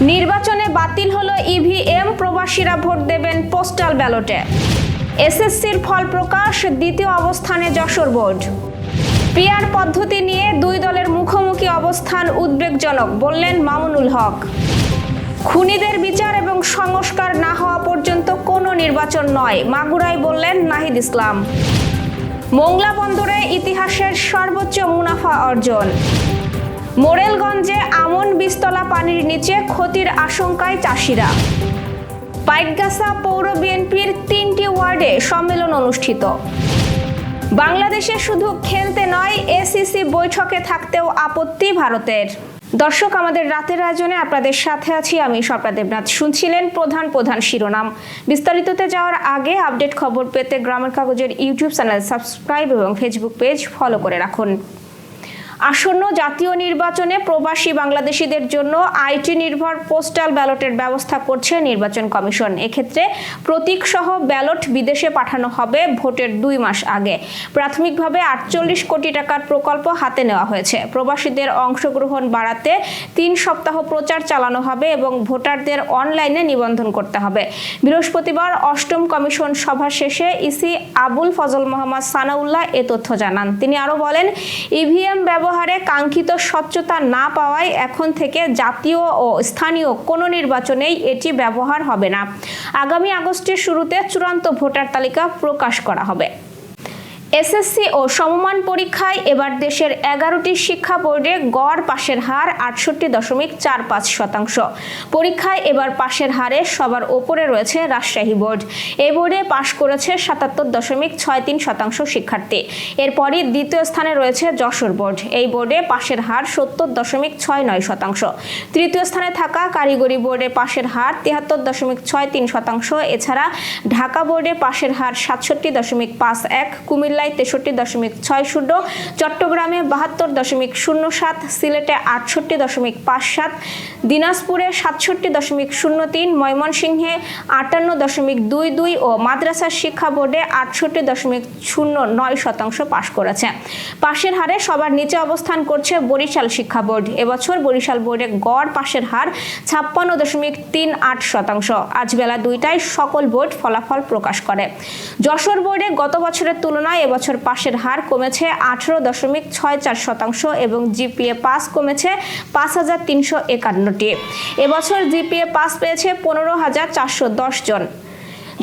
নির্বাচনে বাতিল হলো ইভিএম প্রবাসীরা ভোট দেবেন পোস্টাল ব্যালটে। এসএসসির ফল প্রকাশ, দ্বিতীয় অবস্থানে যশোর বোর্ড। পিয়ার পদ্ধতি নিয়ে দুই দলের মুখোমুখি অবস্থান উদ্বেগজনক, বললেন মামুনুল হক। খুনিদের বিচার এবং সংস্কার না হওয়া পর্যন্ত কোনো নির্বাচন নয়, মাগুরায় বললেন নাহিদ ইসলাম। মোংলা বন্দরে ইতিহাসের সর্বোচ্চ মুনাফা অর্জন। মোরেলগঞ্জে আমন বিস্তলা পানির নিচে ক্ষতির আশঙ্কায় চাষিরা। পাইকগাছা পৌর বিএনপির তিনটি ওয়ার্ডে সম্মেলন অনুষ্ঠিত। বাংলাদেশে শুধু খেলতে নয়, এসিসি বৈঠকে থাকতেও আপত্তি ভারতের। দর্শক, আমাদের রাতের আয়োজনে আপনাদের সাথে আছি আমি স্বপ্না দেবনাথ। শুনছিলেন প্রধান প্রধান শিরোনাম। বিস্তারিততে যাওয়ার আগে আপডেট খবর পেতে গ্রামের কাগজের ইউটিউব চ্যানেল সাবস্ক্রাইব এবং ফেসবুক পেজ ফলো করে রাখুন। আসন্ন জাতীয় নির্বাচনে প্রবাসী বাংলাদেশিদের জন্য আইটি নির্ভর পোস্টাল ব্যালটের ব্যবস্থা করছে নির্বাচন কমিশন। এক্ষেত্রে প্রতীক সহ ব্যালট বিদেশে পাঠানো হবে ভোটের দুই মাস আগে। প্রাথমিকভাবে আটচল্লিশ কোটি টাকার প্রকল্প হাতে নেওয়া হয়েছে। প্রবাসীদের অংশগ্রহণ বাড়াতে তিন সপ্তাহ প্রচার চালানো হবে এবং ভোটারদের অনলাইনে নিবন্ধন করতে হবে। বৃহস্পতিবার অষ্টম কমিশন সভা শেষে ইসি আবুল ফজল মোহাম্মদ সানাউল্লাহ এ তথ্য জানান। তিনি আরও বলেন, ইভিএম ব্যবহারে কাঙ্ক্ষিত স্বচ্ছতা না পাওয়ায় এখন থেকে জাতীয় ও স্থানীয় কোনো নির্বাচনেই এটি ব্যবহার হবে না। আগামী আগস্টের শুরুতে চূড়ান্ত ভোটার তালিকা প্রকাশ করা হবে। এসএসসি ও সমমান পরীক্ষায় এবার দেশের এগারোটি শিক্ষা বোর্ডে গড় পাশের হার আটষট্টি দশমিক চার পাঁচ শতাংশ। পরীক্ষায় এবার পাশের হারে সবার ওপরে রয়েছে রাজশাহী বোর্ড। এই বোর্ডে পাশ করেছে সাতাত্তর দশমিক ছয় তিন শতাংশ শিক্ষার্থী। এরপরই দ্বিতীয় স্থানে রয়েছে যশোর বোর্ড। এই বোর্ডে পাশের হার সত্তর দশমিক ছয় নয় শতাংশ। তৃতীয় স্থানে থাকা কারিগরি বোর্ডে পাশের হার তিয়াত্তর দশমিক ছয় তিন শতাংশ। এছাড়া ঢাকা বোর্ডে পাশের হার সাতষট্টি দশমিক পাঁচ এক কুমিল্লায় তেষট্টি দশমিক ছয় শূন্য, চট্টগ্রামে বাহাত্তর দশমিক শূন্য সাত, সিলেটে আটষট্টি দশমিক পাঁচ সাত, দিনাজপুরে সাতষট্টি দশমিক শূন্য তিন, ময়মনসিংহে আটান্ন দশমিক দুই দুই ও মাদ্রাসা শিক্ষা বোর্ডে আটষট্টি দশমিক শূন্য নয় শতাংশ পাশ করেছে। পাশের হারে সবার নিচে অবস্থান করছে বরিশাল শিক্ষা বোর্ড। এবছর বরিশাল বোর্ডে গড় পাশের হার ছাপ্পান্ন দশমিক তিন আট শতাংশ। আজ বেলা দুইটায় সকল বোর্ড ফলাফল প্রকাশ করে। যশোর বোর্ডে গত বছরের তুলনায় এবছর পাশের হার কমেছে আঠারো দশমিক ছয় চার শতাংশ এবং জিপিএ পাস কমেছে পাঁচ হাজার তিনশো একান্নটি। এবছর জিপিএ পাস পেয়েছে পনেরো হাজার চারশো দশ জন।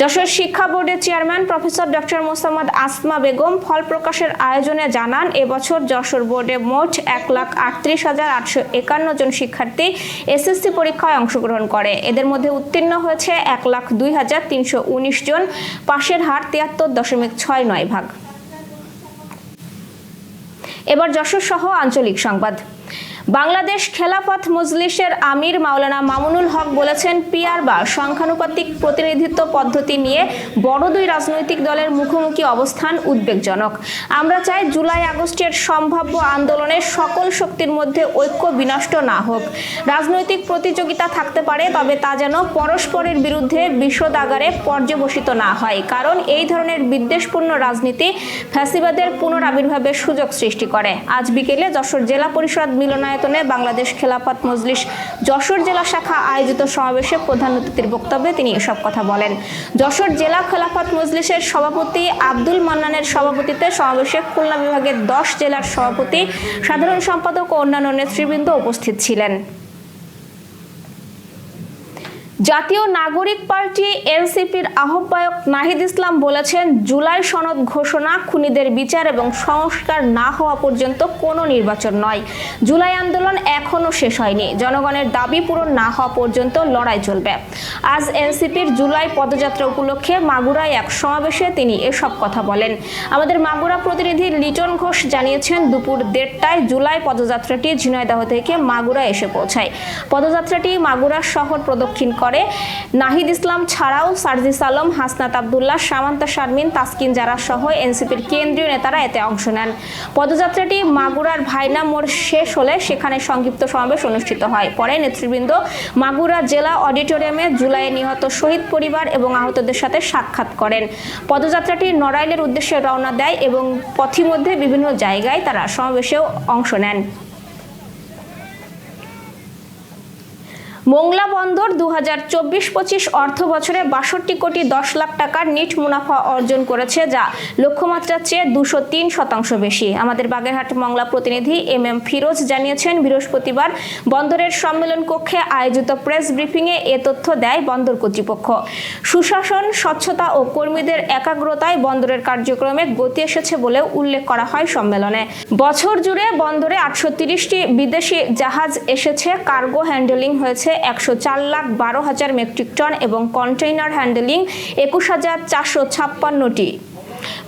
যশোর শিক্ষা বোর্ডের chairman professor doctor Mosammat Asma Begum ফল প্রকাশের আয়োজনে জানান, এবছর যশোর বোর্ডে মোট এক লাখ আটত্রিশ হাজার আটশো একান্ন জন শিক্ষার্থী এসএসসি পরীক্ষায় অংশগ্রহণ করে। এদের মধ্যে উত্তীর্ণ হয়েছে এক লাখ দুই হাজার তিনশো উনিশ জন, পাশের হার তিয়াত্তর দশমিক ছয় নয় ভাগ। এবার যশোর সহ আঞ্চলিক সংবাদ। বাংলাদেশ খেলাফত মজলিসের আমির মাওলানা মামুনুল হক বলেছেন পিয়ার বা সংখ্যানুপাতিক প্রতিনিধিত্ব পদ্ধতি নিয়ে বড় দুই রাজনৈতিক দলের মুখোমুখি অবস্থান উদ্বেগজনক। আমরা চাই জুলাই আগস্টের সম্ভাব্য আন্দোলনের সকল শক্তির মধ্যে ঐক্য বিনষ্ট না হোক। রাজনৈতিক প্রতিযোগিতা থাকতে পারে, তবে তা যেন পরস্পরের বিরুদ্ধে বিষোদাগারে পর্যবসিত না হয়। কারণ এই ধরনের বিদ্বেষপূর্ণ রাজনীতি ফ্যাসিবাদের পুনরাবির্ভাবের সুযোগ সৃষ্টি করে। আজ বিকেলে যশোর জেলা পরিষদ মিলনায়তনে বাংলাদেশ খেলাফত মজলিস যশোর জেলা শাখা আয়োজিত সমাবেশে প্রধান অতিথির বক্তব্যে তিনি এসব কথা বলেন। যশোর জেলা খেলাফত মজলিসের সভাপতি আব্দুল মান্নানের সভাপতিতে সমাবেশে খুলনা বিভাগের দশ জেলার সভাপতি, সাধারণ সম্পাদক ও অন্যান্য নেতৃবৃন্দ উপস্থিত ছিলেন। জাতীয় নাগরিক পার্টি এনসিপির আহ্বায়ক নাহিদ ইসলাম বলেছেন, জুলাই সনদ ঘোষণা খুনিদের বিচার এবং সংস্কার না হওয়া পর্যন্ত কোনো নির্বাচন নয়। জুলাই আন্দোলন এখনও শেষ হয়নি। জনগণের দাবি পূরণ না হওয়া পর্যন্ত লড়াই চলবে। আজ এনসিপির জুলাই পদযাত্রা উপলক্ষে মাগুরায় এক সমাবেশে তিনি এসব কথা বলেন। আমাদের মাগুরা প্রতিনিধি লিটন ঘোষ জানিয়েছেন, দুপুর দেড়টায় জুলাই পদযাত্রাটি ঝিনাইদহ থেকে মাগুরা এসে পৌঁছায়। পদযাত্রাটি মাগুরা শহর প্রদক্ষিণ করে করে নাহিদ ইসলাম ছাড়াও সার্জিস আলম, হাসনাত আবদুল্লাহ, সামান্তা শারমিন, তাসকিন জারা সহ এনসিপির কেন্দ্রীয় নেতারা এতে অংশ নেন। পদযাত্রাটি মাগুরার ভাইনা মোড় শেষ হলে সেখানে সংক্ষিপ্ত সমাবেশ অনুষ্ঠিত হয়। পরে নেতৃবৃন্দ মাগুরা জেলা অডিটোরিয়ামে জুলাইয়ে নিহত শহীদ পরিবার এবং আহতদের সাথে সাক্ষাৎ করেন। পদযাত্রাটি নড়াইলের উদ্দেশ্যে রওনা দেয় এবং পথিমধ্যে বিভিন্ন জায়গায় তারা সমাবেশেও অংশ নেন। মোংলা বন্দর দু হাজার চব্বিশ পঁচিশ অর্থ বছরে বাষট্টি কোটি দশ লাখ টাকার নিট মুনাফা অর্জন করেছে, যা লক্ষ্যমাত্রার চেয়ে দুশো তিন শতাংশ বেশি। আমাদের বাগেরহাট মংলা প্রতিনিধি এম এম ফিরোজ জানিয়েছেন, বৃহস্পতিবার বন্দরের সম্মেলন কক্ষে আয়োজিত প্রেস ব্রিফিংয়ে এ তথ্য দেয় বন্দর কর্তৃপক্ষ। সুশাসন, স্বচ্ছতা ও কর্মীদের একাগ্রতায় বন্দরের কার্যক্রমে গতি এসেছে বলেও উল্লেখ করা হয় সম্মেলনে। বছর জুড়ে বন্দরে আটশো তিরিশটি বিদেশি জাহাজ এসেছে, কার্গো হ্যান্ডেলিং হয়েছে একশো চার লাখ বারো হাজার মেট্রিক টন এবং কন্টেইনার হ্যান্ডেলিং একুশ হাজার চারশো ছাপ্পান্নটি।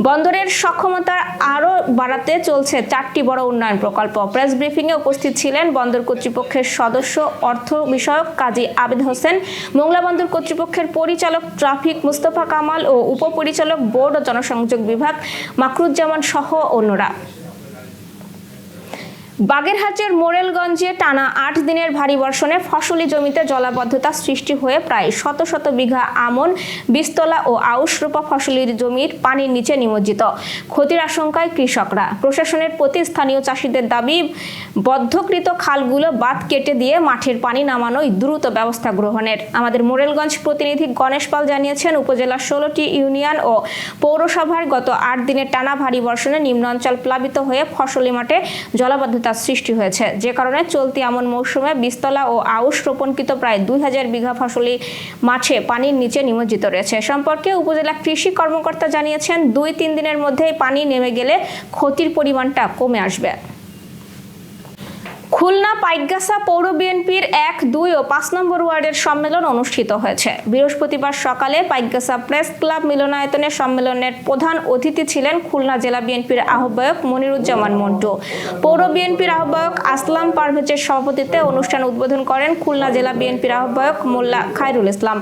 বন্দরের সক্ষমতা আরও বাড়াতে চলছে চারটি বড় উন্নয়ন প্রকল্প। প্রেস ব্রিফিংয়ে উপস্থিত ছিলেন বন্দর কর্তৃপক্ষের সদস্য, অর্থ বিষয়ক কাজী আবেদ হোসেন, মোংলা বন্দর কর্তৃপক্ষের পরিচালক ট্রাফিক মুস্তফা কামাল ও উপপরিচালক বোর্ড ও জনসংযোগ বিভাগ মাকরুজ্জামান সহ অন্যরা। বাগেরহাটের মোরেলগঞ্জে টানা আট দিনের ভারী বর্ষণে ফসলি জমিতে জলাবদ্ধতা সৃষ্টি হয়ে প্রায় শত শত বিঘা আমন বিস্তলা ও আউশ রোপা ফসলির জমির পানির নিচে নিমজ্জিত। ক্ষতির আশঙ্কায় কৃষকরা। প্রশাসনের প্রতি স্থানীয় চাষিদের দাবি, বদ্ধকৃত খালগুলো বাদ কেটে দিয়ে মাঠের পানি নামানোই দ্রুত ব্যবস্থা গ্রহণের। আমাদের মোরেলগঞ্জ প্রতিনিধি গণেশ পাল জানিয়েছেন, উপজেলার ষোলোটি ইউনিয়ন ও পৌরসভার গত আট দিনের টানা ভারী বর্ষণে নিম্নাঞ্চল প্লাবিত হয়ে ফসলি মাঠে জলাবদ্ধতা সৃষ্টি হয়েছে। যে কারণে চলতি আমন মৌসুমে বিস্তলা ও আউশ রোপণকৃত প্রায় দুই হাজার বিঘা ফসলি মাঠে পানির নিচে নিমজ্জিত রয়েছে। সম্পর্কে উপজেলা কৃষি কর্মকর্তা জানিয়েছেন, দুই তিন দিনের মধ্যেই পানি নেমে গেলে ক্ষতির পরিমাণটা কমে আসবে। খুলনা পাইকগাছা পৌর বিএনপির এক, দুই ও পাঁচ নম্বর ওয়ার্ডের সম্মেলন অনুষ্ঠিত হয়েছে। বৃহস্পতিবার সকালে পাইকগাছা প্রেস ক্লাব মিলনায়তনে সম্মেলনের প্রধান অতিথি ছিলেন খুলনা জেলা বিএনপির আহ্বায়ক মনিরুজ্জামান মন্টু পৌর বিএনপির আহ্বায়ক আসলাম পারভেজের সভাপতিত্বে অনুষ্ঠান উদ্বোধন করেন খুলনা জেলা বিএনপির আহ্বায়ক মোল্লা খায়রুল ইসলাম।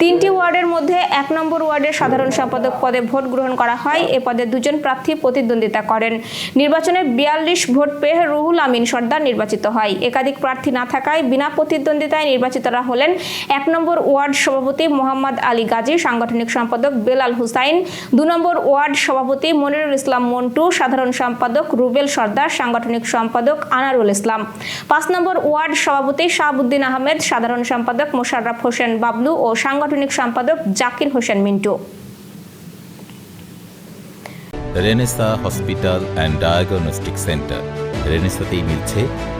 তিনটি ওয়ার্ডের মধ্যে এক নম্বর ওয়ার্ডের সাধারণ সম্পাদক পদে ভোট গ্রহণ করা হয়। এ পদে দুজন প্রার্থী প্রতিদ্বন্দ্বিতা করেন। নির্বাচনে বিয়াল্লিশ ভোট পেয়ে রুহুল আমিন সর্দার নির্বাচিত হয়। একাধিক প্রার্থী না থাকায় বিনা প্রতিদ্বন্দ্বিতায় নির্বাচিতরা হলেন এক নম্বর ওয়ার্ড সভাপতি মোহাম্মদ আলী গাজী, সাংগঠনিক সম্পাদক বেলাল হুসাইন, দু নম্বর ওয়ার্ড সভাপতি মনিরুল ইসলাম মন্টু, সাধারণ সম্পাদক রুবেল সর্দার, সাংগঠনিক সম্পাদক আনারুল ইসলাম। পাঁচ নম্বর ওয়ার্ড সভাপতি শাহাবুদ্দিন আহমেদ, সাধারণ সম্পাদক মোশাররফ হোসেন বাবলু ও সাংগঠনিক সম্পাদক Zakir Hossain Mintu. Renesa hospital and diagnostic centre. রেনেসাতেই মিলছে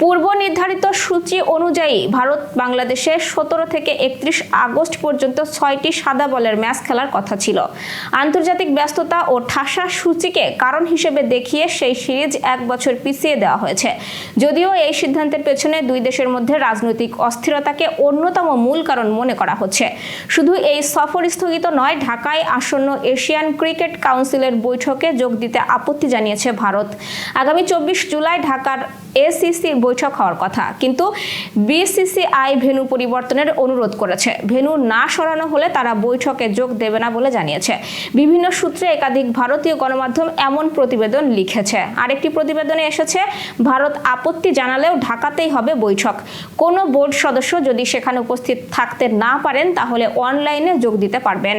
পূর্ব নির্ধারিত সূচি অনুযায়ী ভারত বাংলাদেশে সতেরো থেকে একত্রিশ আগস্ট পর্যন্ত ছয়টি সাদা বলের ম্যাচ খেলার কথা ছিল। আন্তর্জাতিক ব্যস্ততা ও ঠাসা সূচিকে কারণ হিসেবে দেখিয়ে সেই সিরিজ এক বছর পিছিয়ে দেওয়া হয়েছে। যদিও এই সিদ্ধান্তের পেছনে দুই দেশের মধ্যে রাজনৈতিক অস্থিরতাকে অন্যতম মূল কারণ মনে করা হচ্ছে। শুধু এই সফর স্থগিত নয়, ঢাকায় আসন্ন এশিয়ান ক্রিকেট কাউন্সিলের বৈঠকে যোগ দিতে আপত্তি জানিয়েছে ভারত। আগামী চব্বিশ জুলাই ঢাকার এসিসির বৈঠক হওয়ার কথা। কিন্তু বিসিসিআই ভেন্যু পরিবর্তনের অনুরোধ করেছে। ভেন্যু না সরানো হলে তারা বৈঠকে যোগ দেবে না বলে জানিয়েছে। বিভিন্ন সূত্রে একাধিক ভারতীয় গণমাধ্যম এমন প্রতিবেদন লিখেছে। আরেকটি প্রতিবেদনে এসেছে, ভারত আপত্তি জানালেও ঢাকাতেই হবে বৈঠক। কোনো বোর্ড সদস্য যদি সেখানে উপস্থিত থাকতে না পারেন, তাহলে অনলাইনে যোগ দিতে পারবেন।